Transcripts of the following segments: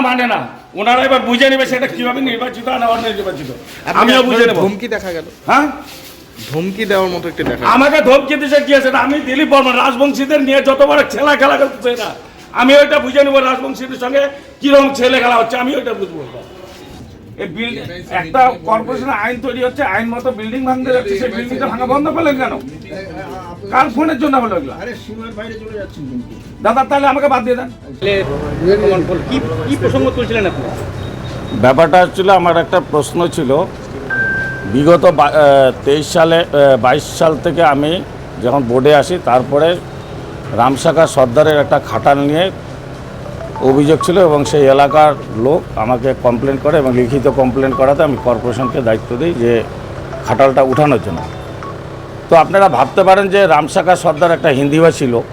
মানে না। ওনারা এবার বুঝে নেবে সেটা কীভাবে নির্বাচিত আর অনির্বাচিত আমিও বুঝে নেব। ধমকি দেখা গেল। হ্যাঁ? ধমকি দেওয়ার মতো একটি দেখা আমাকে ধমকি দিছে কি আছে? আমি দিলীপ বর্মন রাজবংশীদের নিয়ে যত বড় খেলা খেলা করছে না আমি ওইটা বুঝে নেব রাজবংশীদের সঙ্গে কীরকম ছেলে খেলা হচ্ছে আমি ওইটা বুঝব। বিল- একটা কর্পোরেশনের আইন তৈরি হচ্ছে আইন মতো বিল্ডিং ভাঙতে যাচ্ছে সেই বিল্ডিংটা ভাঙা বন্ধ করলেন কেন? কার ফোনের জন্য হলো এগুলো। দাদা তাহলে আমাকে বাদ দিয়ে দেন। কি কি প্রসঙ্গ তুলছিলেন আপনি? ব্যাপারটা হচ্ছিল আমার একটা প্রশ্ন ছিল। বিগত তেইশ সালে বাইশ সাল থেকে আমি যখন বোর্ডে আসি তারপরে রামশাখা সর্দারের একটা খাটাল নিয়ে অভিযোগ ছিল এবং সেই এলাকার লোক আমাকে কমপ্লেন করে এবং লিখিত কমপ্লেন করাতে আমি কর্পোরেশনকে দায়িত্ব দিই যে খাটালটা উঠানোর জন্য। তো আপনারা ভাবতে পারেন যে রামশাখা সর্দার একটা হিন্দিভাষী লোক।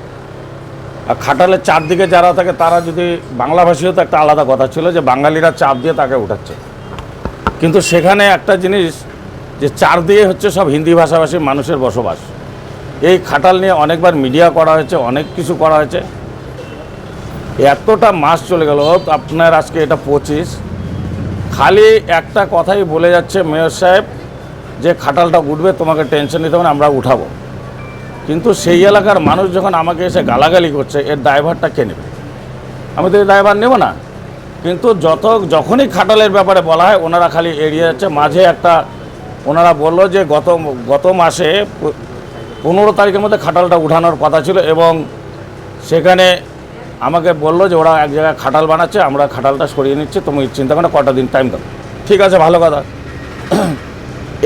আর খাটালের চারদিকে যারা থাকে, তারা যদি বাংলাভাষীও তো একটা আলাদা কথা ছিল যে বাঙালিরা চাপ দিয়ে তাকে উঠাচ্ছে। কিন্তু সেখানে একটা জিনিস যে চার দিয়ে হচ্ছে সব হিন্দি ভাষাভাষী মানুষের বসবাস। এই খাটাল নিয়ে অনেকবার মিডিয়া করা হয়েছে, অনেক কিছু করা হয়েছে। এতটা মাস চলে গেল আপনার আজকে এটা পঁচিশ। খালি একটা কথাই বলে যাচ্ছে মেয়র সাহেব যে খাটালটা উঠবে, তোমাকে টেনশন নিতে হবে আমরা উঠাবো। কিন্তু সেই এলাকার মানুষ যখন আমাকে এসে গালাগালি করছে, এর ড্রাইভারটা কে নেবে? আমি তো এই ড্রাইভার নেব না। কিন্তু যত, যখনই খাটালের ব্যাপারে বলা হয়, ওনারা খালি এড়িয়ে যাচ্ছে। মাঝে একটা ওনারা বলল যে গত গত মাসে পনেরো তারিখের মধ্যে খাটালটা উঠানোর কথা ছিল এবং সেখানে আমাকে বলল যে ওরা এক জায়গায় খাটাল বানাচ্ছে, আমরা খাটালটা সরিয়ে নিচ্ছি, তুমি চিন্তা করো কটা দিন টাইম দাও ঠিক আছে, ভালো কথা।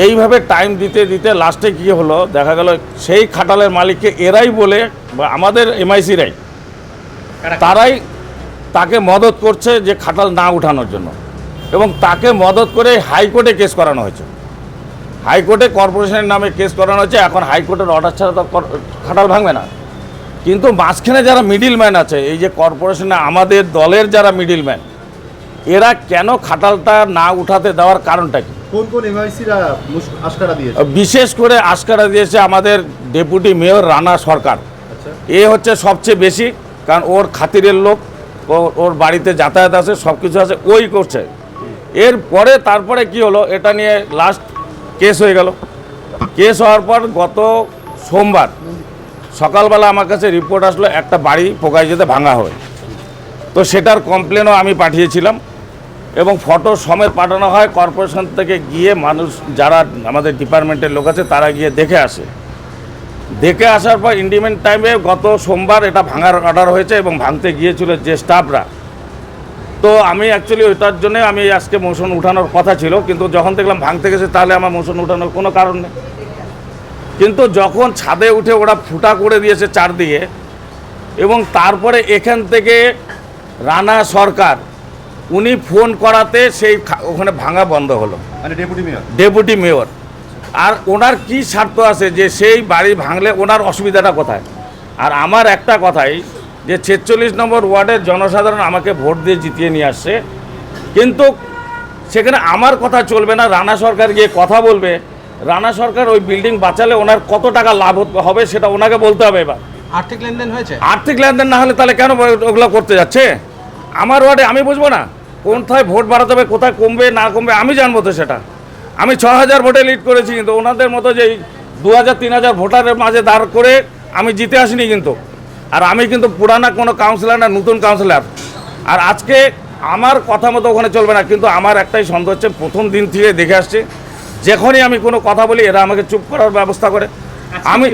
এইভাবে টাইম দিতে দিতে লাস্টে কী হলো? দেখা গেল সেই খাটালের মালিককে এরাই বলে বা আমাদের এমআইসিরাই তারাই তাকে মদত করছে যে খাটাল না উঠানোর জন্য। এবং তাকে মদত করে হাইকোর্টে কেস করানো হয়েছে। হাইকোর্টে কর্পোরেশনের নামে কেস করানো হয়েছে এখন হাইকোর্টের অর্ডার ছাড়া তো খাটাল ভাঙবে না। কিন্তু মাঝখানে যারা মিডিল ম্যান আছে এই যে কর্পোরেশনে আমাদের দলের যারা মিডিল ম্যান এরা কেন খাটালটা না উঠাতে দেওয়ার কারণটা কি? কোন কোন এমআইসিরা আশকারা দিয়েছে? বিশেষ করে আশকারা দিয়েছে আমাদের ডেপুটি মেয়র রানা সরকার। আচ্ছা। এ হচ্ছে সবচেয়ে বেশি কারণ ওর খাতিরের লোক ও ওর বাড়িতে যাতায়াত আছে সব কিছু আছে ওই করছে। এর পরে তারপরে কি হলো এটা নিয়ে লাস্ট কেস হয়ে গেল। কেস হওয়ার পর গত সোমবার সকালবেলা আমার কাছে রিপোর্ট আসলো একটা বাড়ি পোকায় যেতে ভাঙা হয়। তো সেটার কমপ্লেনও আমি পাঠিয়েছিলাম। এবং ফটো সমেত পাঠানো হয়। কর্পোরেশন থেকে গিয়ে মানুষ, যারা আমাদের ডিপার্টমেন্টের লোক আছে, তারা গিয়ে দেখে আসে। দেখে আসার পর ইন্ডিমেন্ট টাইমে গত সোমবার এটা ভাঙার অর্ডার হয়েছে এবং ভাঙতে গিয়েছিল যে স্টাফরা তো আমি অ্যাকচুয়ালি ওইটার জন্য আমি আজকে মোশন উঠানোর কথা ছিল, কিন্তু যখন দেখলাম ভাঙতে গেছে, তাহলে আমার মোশন উঠানোর কোনো কারণ নেই। কিন্তু যখন ছাদে উঠে ওরা ফুটা করে দিয়েছে চারদিকে, এবং তারপরে এখান থেকে রানা সরকার উনি ফোন করাতে সেই ওখানে ভাঙা বন্ধ হলো। মানে ডেপুটি মেয়র? Deputy mayor. আর ওনার কি স্বার্থ আছে যে সেই বাড়ি ভাঙলে ওনার অসুবিধাটা কোথায়? আর আমার একটা কথাই যে ছেচল্লিশ নম্বর ওয়ার্ডের জনসাধারণ আমাকে ভোট দিয়ে জিতিয়ে নিয়ে আসছে। কিন্তু সেখানে আমার কথা চলবে না রানা সরকার গিয়ে কথা বলবে। রানা সরকার ওই বিল্ডিং বাঁচালে ওনার কত টাকা লাভ হতে- হবে সেটা ওনাকে বলতে হবে এবার। আর্থিক লেনদেন হয়েছে? আর্থিক লেনদেন না হলে তাহলে কেন ওগুলো করতে যাচ্ছে? আমার ওয়ার্ডে আমি বুঝব না কোথায় ভোট বাড়াতে হবে কোথায় কমবে না কমবে আমি জানব তো সেটা। আমি ছ হাজার ভোটে লিড করেছি কিন্তু ওনাদের মতো যে দু হাজার তিন হাজার ভোটারের মাঝে দাঁড় করে আমি জিতে আসিনি কিন্তু। আর আমি কিন্তু পুরানা কোনো কাউন্সিলর না নতুন কাউন্সিলর আর আজকে আমার কথা মতো ওখানে চলবে না কিন্তু আমার একটাই সন্দেহ হচ্ছে প্রথম দিন থেকে দেখে আসছে যখনই আমি কোনো কথা বলি এরা আমাকে চুপ করার ব্যবস্থা করে। আমি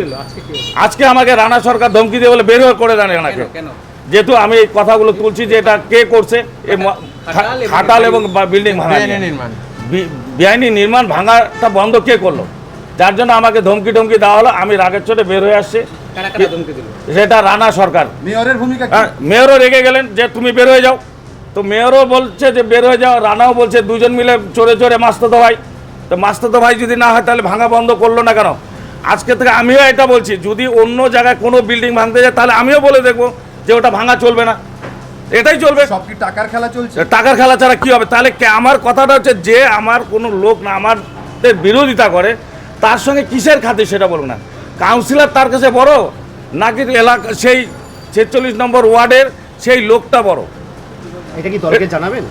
আজকে আমাকে রানা সরকার ধমকি দিয়ে বলে বের হয়ে করে দেন এনাকে। কেন? যেহেতু আমি এই কথাগুলো তুলছি যে এটা কে করছে এ খাটাল এবং বিল্ডিং ভাঙা। বেআইনি নির্মাণ। বি- বেআইনি নির্মাণ ভাঙাটা বন্ধ কে করল? যার জন্য আমাকে ধমকি টমকি দেওয়া হলো আমি রাগের চোটে বের হয়ে আসছি। সেটা রানা সরকার। মেয়রের ভূমিকা হ্যাঁ, মেয়রও রেগে গেলেন যে তুমি বের হয়ে যাও। তো মেয়রও বলছে যে বের হয়ে যাও রানাও বলছে দুজন মিলে চড়ে চড়ে মাস্ততো ভাই। তো মাস্ততো ভাই যদি না হয় তাহলে ভাঙা বন্ধ করল না কেন? আজকে থেকে আমিও এটা বলছি যদি অন্য জায়গায় কোনো বিল্ডিং ভাঙতে যায় তাহলে আমিও বলে দেখব। যে ওটা ভাঙা চলবে না। এটাই চলবে। সব কি টাকার খেলা চলছে? টাকার খেলা ছাড়া কি হবে? তাহলে আমার কথাটা হচ্ছে যে আমার কোনো লোক না আমাদের বিরোধিতা করে তার সঙ্গে কিসের খাতে সেটা বলুন না। কাউন্সিলর তার কাছে বড় নাকি এলাকা সেই ছেচল্লিশ নম্বর ওয়ার্ডের সেই লোকটা বড়? এটা কি দলকে জানাবেন?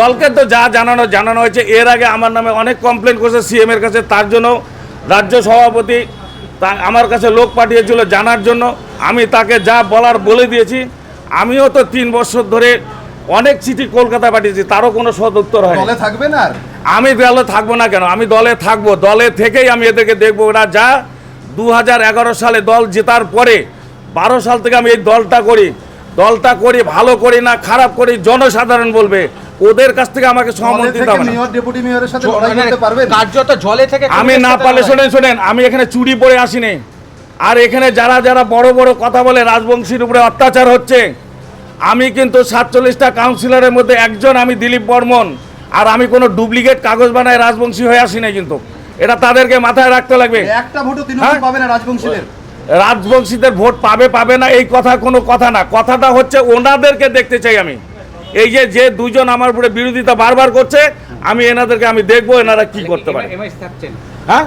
দলকে তো যা জানানো জানানো হয়েছে এর আগে আমার নামে অনেক কমপ্লেন করেছে সিএম এর কাছে তার জন্য রাজ্য সভাপতি তা আমার কাছে লোক পাঠিয়েছিল জানার জন্য। আমি তাকে যা বলার বলে দিয়েছি আমিও তো তিন বছর ধরে অনেক চিঠি কলকাতা পাঠিয়েছি তারও কোনো সদ উত্তর হয় দলে থাকবেন আর? আমি দলে থাকব না কেন? আমি দলে থাকব দলে থেকেই আমি এদেরকে দেখব। ওরা যা দু সালে দল জেতার পরে বারো সাল থেকে আমি এই দলটা করি। দলটা করি ভালো করি না খারাপ করি জনসাধারণ বলবে। ওদের কাছ থেকে আমাকে সহমত না। থেকে আমি না পারলে শোনেন শোনেন আমি এখানে চুরি পরে আসিনি। আর এখানে যারা যারা বড় বড় কথা বলে রাজবংশীর উপরে অত্যাচার হচ্ছে আমি কিন্তু সাতচল্লিশটা কাউন্সিলরের মধ্যে একজন আমি দিলীপ বর্মন আর আমি কোনো ডুপ্লিকেট কাগজ বানায় রাজবংশী হয়ে আসি না কিন্তু। এটা তাদেরকে মাথায় রাখতে লাগবে। একটা ভোটও তৃণমূল হ্যাঁ? পাবে না রাজবংশীদের। রাজবংশীদের ভোট পাবে পাবে না এই কথা কোনো কথা না। কথাটা হচ্ছে ওনাদেরকে দেখতে চাই আমি। এই যে যে দুজন আমার উপরে বিরোধিতা বারবার করছে আমি এনাদেরকে আমি দেখব এনারা কি করতে পারে। হ্যাঁ?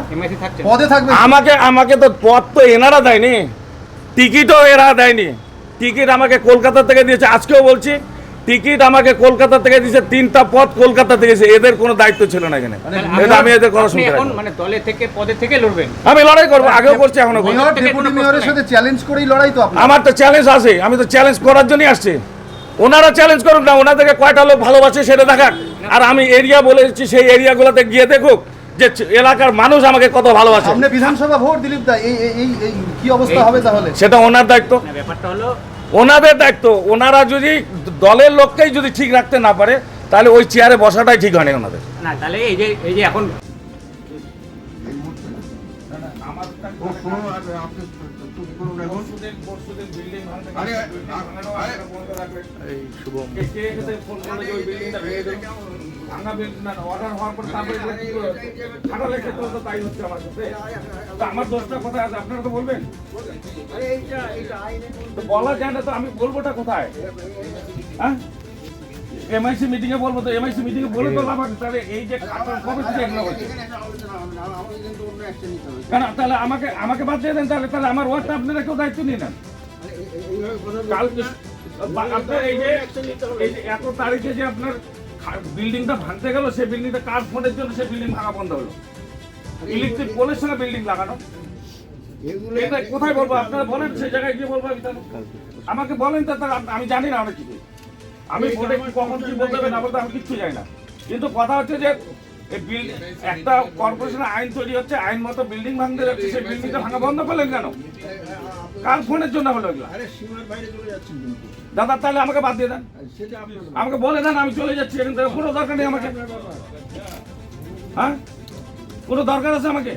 পদে আমাকে আমাকে তো পথ তো এনারা দেয়নি। টিকিটও এরা দেয়নি। টিকিট আমাকে কলকাতা থেকে দিয়েছে আজকেও বলছি টিকিট আমাকে কলকাতা থেকে দিয়েছে তিনটা পথ কলকাতা থেকে দিয়েছে। এদের কোনো দায়িত্ব ছিল না এখানে। এটা আমি এদের কথা শুনতে এখন মানে দলে থেকে পদে থেকে লড়বেন। আমি লড়াই করব আগেও করছি এখনও ডেপুটি মেয়রের সাথে চ্যালেঞ্জ করেই লড়াই তো আমার তো চ্যালেঞ্জ আছে আমি তো চ্যালেঞ্জ করার জন্যই আসছি। ওনারা চ্যালেঞ্জ করুক না ওনাদেরকে কয়টা লোক ভালোবাসে সেটা দেখাক। আর আমি এরিয়া বলেছি সেই এরিয়াগুলোতে গিয়ে দেখুক যে এলাকার মানুষ আমাকে কত ভালোবাসে। সামনে বিধানসভা ভোট দিলীপ দা এই এই- এই এই কি অবস্থা হবে তাহলে? সেটা ওনার দায়িত্ব। ব্যাপারটা হলো ওনাদের দায়িত্ব। ওনারা যদি দলের লোককেই যদি ঠিক রাখতে না পারে তাহলে ওই চেয়ারে বসাটাই ঠিক হয়নি ওনাদের। না তাহলে এই যে এই যে এখন আমার দোষটা কোথায় আছে? আপনারা তো বলবেন। তো বলা যায় না তো আমি বলবোটা কোথায়? হ্যাঁ? এমআইসি মিটিং এ বলব তো এমআইসি মিটিং এ বলে তো লাভ আছে তাহলে এই যে কাটার কবে থেকে এগুলো হচ্ছে কেন তাহলে আমাকে আমাকে বাদ দিয়ে দেন তাহলে তাহলে আমার ওয়ার্ডটা আপনারা কেউ দায়িত্ব নিয়ে নেন। কালকে বা- আপনার এই যে এই যে এত তারিখে যে আপনার বিল্ডিংটা ভাঙতে গেল সেই বিল্ডিংটা কার ফোনের জন্য সেই বিল্ডিং ভাঙা বন্ধ হলো? ইলেকট্রিক পোলের সঙ্গে বিল্ডিং লাগানো। এটা কোথায় বলব? আপনারা বলেন সেই জায়গায় গিয়ে বলব আমি তাহলে। আমাকে বলেন তো তাহলে আমি জানি না অনেক কিছু। আমি ভোটে কি কখন কি বলতে হবে না বলতে আমি কিচ্ছু জানি না। কিন্তু কথা হচ্ছে যে এই বিল্ডিং একটা কর্পোরেশনের আইন তৈরি হচ্ছে আইন মতো বিল্ডিং ভাঙতে যাচ্ছে সেই বিল্ডিংটা ভাঙা বন্ধ করলেন কেন? কার ফোনের জন্য হলো এগুলা। দাদা তাহলে আমাকে বাদ দিয়ে দেন। আমাকে বলে দেন আমি চলে যাচ্ছি এখান থেকে। কোনো দরকার নেই আমাকে। হ্যাঁ? কোনো দরকার আছে আমাকে?